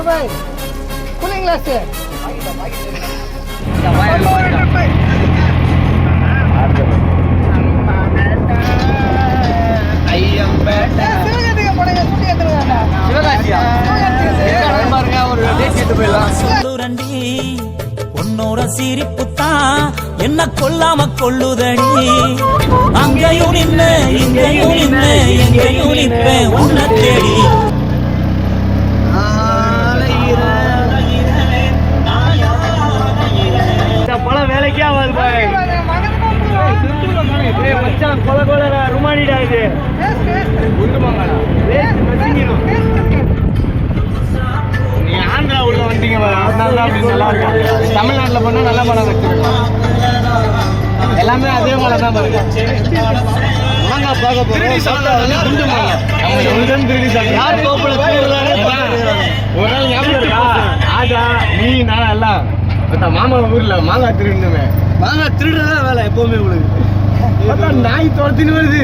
பாய் cooling glass உன்னோட என்ன கொல்லாம கொள்ளுதடி அங்கேயும் நின்னு இங்கேயும் நின்னு எங்கேயும் நிப்பேன் உன்னை தேடி. மச்சான் கொல கொல ருமானிடா இது நீ ஆந்திரா உள்ள வந்தீங்க நல்லா இருக்கு வச்சிருக்கோம் எல்லாமே அதே மழை தான் பாருங்க மாங்காய் பார்க்க மாங்காய் ஒரு நாள் ஞாபகம் இருக்கா நீ நான் எல்லாம் பார்த்தா மாமா ஊர்ல மாங்காய் திருடுனுமே. மாங்காய் திருடுறதா வேலை எப்பவுமே உங்களுக்கு. நாய் துரத்தின்னு வருது.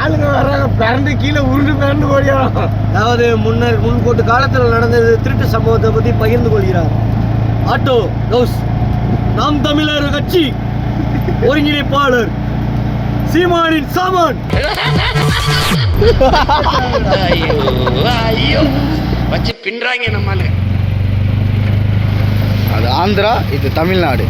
ஆளுங்க வர்றாங்க பிறந்து கீழே உருண்டு பிறந்து ஓடியாரம் அதாவது முன்னர் முன்கூட்டு காலத்தில் நடந்தது திருட்டு சம்பவத்தை பற்றி பகிர்ந்து கொள்கிறார். ஆட்டோ கவுஸ் நாம் தமிழர் கட்சி ஒருங்கிணைப்பாளர் சீமானின் சாமான். வச்சு பின்றாங்க நம்மால. அது ஆந்திரா இது தமிழ்நாடு.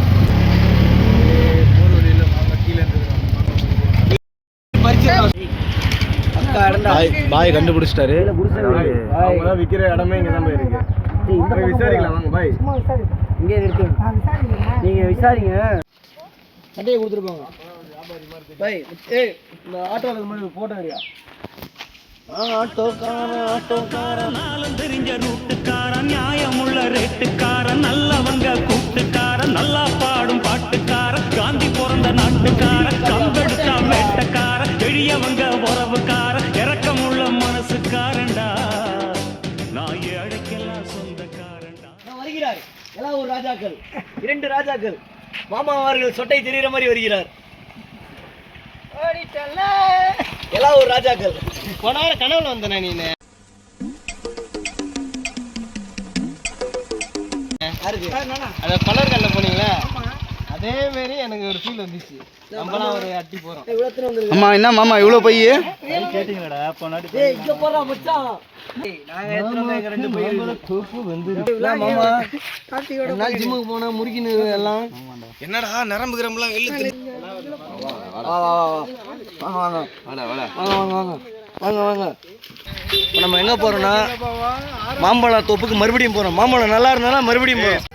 பாய் கண்டுபிடிச்சிட்டாரு. விற்கிற இடமே இங்கே தான் போயிருக்கு. போய் விசாரிக்கலாம் வாங்க பாய். இங்கே இருக்கு நீங்க விசாரிங்க. சட்டையை பாய் ஏய் இந்த ஆட்டோவில் மாதிரி போட்டோ ஆட்டோக்காரன் ஆட்டோக்காரன். நாளும் தெரிஞ்ச ரூட்டுக்காரன் நியாயமுள்ள ரேட்டுக்காரன் நல்லவங்க கூட்டுக்காரன் நல்லா பாடும் பாட்டுக்காரன் காந்தி பிறந்த நாட்டுக்காரன் கம்பெடுத்தா வேட்டக்காரன் எளியவங்க உறவுக்காரன் இறக்கமுள்ள மனசுக்காரன்டா. நான் ஏழைக்கெல்லாம் சொந்தக்காரன்டா. நான் வருகிறார். எல்லாம் ஒரு ராஜாக்கள் இரண்டு ராஜாக்கள் மாமா அவர்கள் சொட்டை தெரிகிற மாதிரி வருகிறார். எல்லாம் ஒரு ராஜாக்கள். போன வாரம் கனவுல வந்தனே நீ யாருக்கு? அந்த பலர் கல்ல போனீங்களா? அதே மாதிரி எனக்கு ஒரு ஃபீல் வந்துச்சு. நம்மளாம் ஒரு அட்டி போறோம். அம்மா என்ன மாமா இவ்வளோ பைய? ஏய் இங்க போறா மச்சான். நாங்க எத்தனை ரெண்டு மாமா நாள் ஜிம்முக்கு போனா முறுக்கினு எல்லாம்? என்னடா நரம்பு கிரம்பெல்லாம் வெளில வா வா வா வா. வாங்க வாங்க. வாங்க வாங்க வாங்க. வாங்க வாங்க. இப்போ நம்ம எங்க போறோம்னா மாம்பழம் தோப்புக்கு மறுபடியும் போறோம். மாம்பழம் நல்லா இருந்தாலும் மறுபடியும் போறோம்.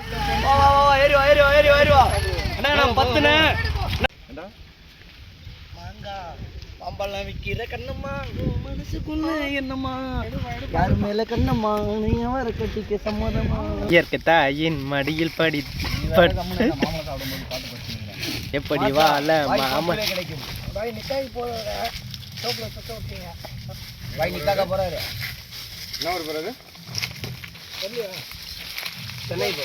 வா வா வா, வா ஏறி வா ஏறி வா ஏறி வா ஏறி வா. அண்ணா நான் பத்துனே மாம்பழம் விக்கிற கண்ணம்மா. மனசுக்குள்ள என்னம்மா? யாரு மேல கண்ணம்மா? நீ வர கட்டிக்க சம்மதமா? இயற்கை தாயின் மடியில் படி பட்டு எப்படி வாழ மாமா பாய் நிக்காய் போகிற சோப்பில் சுத்த விட்டீங்க வாய் நிக்காக போறாரு. என்ன ஒரு பிறகு சென்னை போ.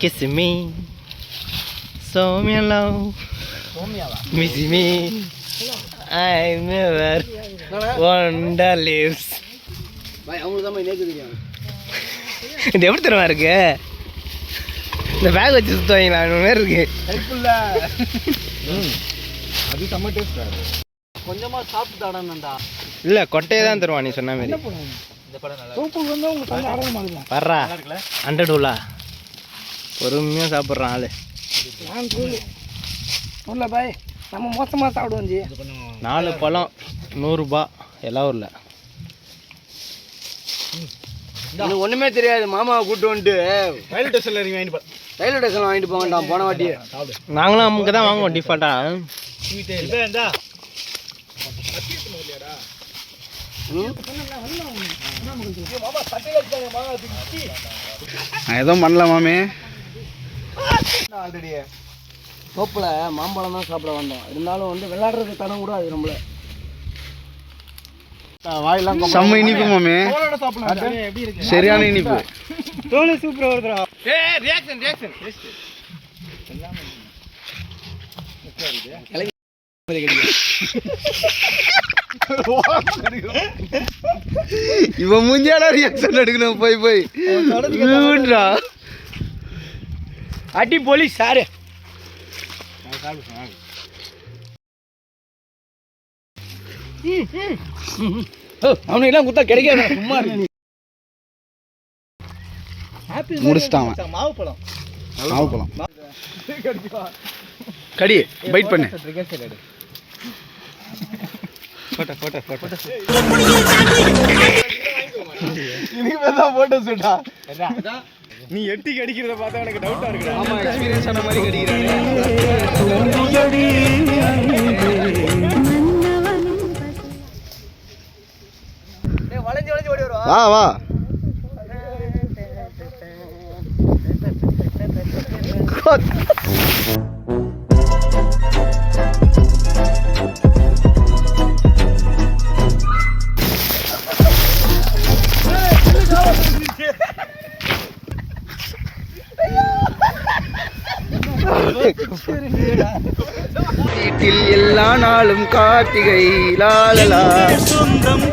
Kiss me. Show me love. Miss me. I never wonder lives. பாய் தான் இது எப்படி தெரியுமா இருக்கு? இந்த பேக் வச்சு சுத்துவாங்களா அந்த மாதிரி இருக்கு. அது செம்ம டேஸ்ட் கொஞ்சமா சாப்பிட்டு தாடான்டா இல்ல கொட்டையை தான் தருவான் நீ சொன்ன மாதிரி. சோப்பு வந்து உங்க சொந்த ஆரோக்கியமாகுது வர்றா. ஹண்ட்ரட் உள்ளா பொறுமையாக சாப்பிட்றான் ஆளு. பாய் நம்ம மோசமாக சாப்பிடுவோம் ஜி. நாலு பழம் நூறுரூபா எல்லா ஊரில். ஒண்ணுமே தெரியாது மாமாவை கூட்டு வந்துட்டு. ரயில்வே ஸ்டேஷனில் இறங்கி வாங்கிட்டு ரயில்வே ஸ்டேஷன் வாங்கிட்டு போங்கட்டான் போன வாட்டி நாங்களும் அங்கே தான் வாங்குவோம் டிஃபால்ட்டாக நான் எதுவும் பண்ணல மாமே. ஆல்ரெடி தோப்புல மாம்பழம் தான் சாப்பிட வந்தோம். இருந்தாலும் வந்து விளையாடுறதுக்கு தடம் கூட அது நம்மள. வாயிலாம் செம்ம இனிப்பு மாமே. சரியான இனிப்பு. தோல் சூப்பராக வருதுடா. ஏ ரியாக்ஷன் ரியாக்ஷன் இவன் மூஞ்சியாடா ரியாக்ஷன் எடுக்கணும். போய் போய். வீட்ரா. அடி போலீஸ் சாரு. அவனுக்கு எல்லாம் குத்தா கிடைக்காது? சும்மா முடிச்சிட்டான் அவன். நாவப்பழம் கடி பைட் பண்ணு. நீ எட்டி கடிக்கிறத பார்த்தா எனக்கு டவுட்டா இருக்கு ஆமா எக்ஸ்பீரியன்ஸ் ஆன மாதிரி கடிக்கிறாரு வளைஞ்சு வளைஞ்சு ஓடி வருவா. வா வா. வீட்டில் எல்லா நாளும் கார்த்திகை லாலலா. சொந்தம்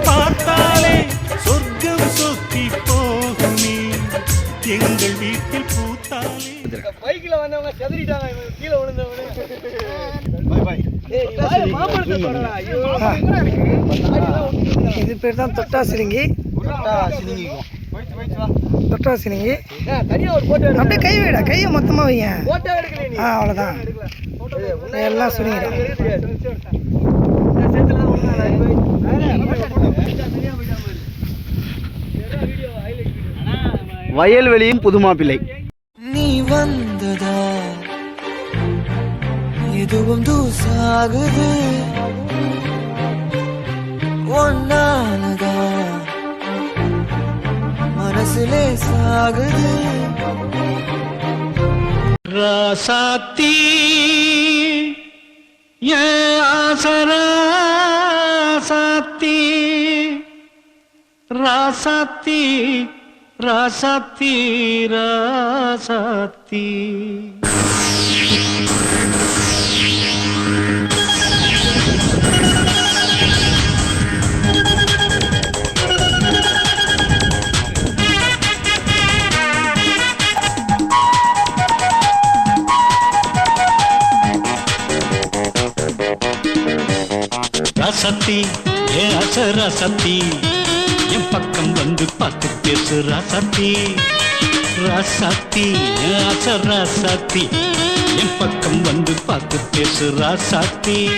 கீழே விழுந்தவனு. இது பேர் தான் தொட்டா சிலிங்கி. தொட்டா சிலிங்கி. தனியா ஒரு போட்டோ எடு அப்படியே கை வைடா கையை மொத்தமாக வைங்க. போட்டோ எடுக்கல நீ. ஆ அவ்வளோதான் எல்லாம் சுருங்கிடும் வயல்வெளியின் புதுமாப்பிள்ளை. நீ வந்ததா? எதுவும் தூசாகுது. ஒன்னாலதா மனசுலே சாகுது ராசாத்தி ஏன் ஆசராசாத்தி ராசாத்தி ராசாத்தி ராசாத்தி. சத்தி. ஏ அசரா சத்தி. என் பக்கம் வந்து பார்த்து பேசுறா சத்தி. ராசாத்தி அசரா சத்தி. என் பக்கம் வந்து பார்த்து பேசு சாத்தி.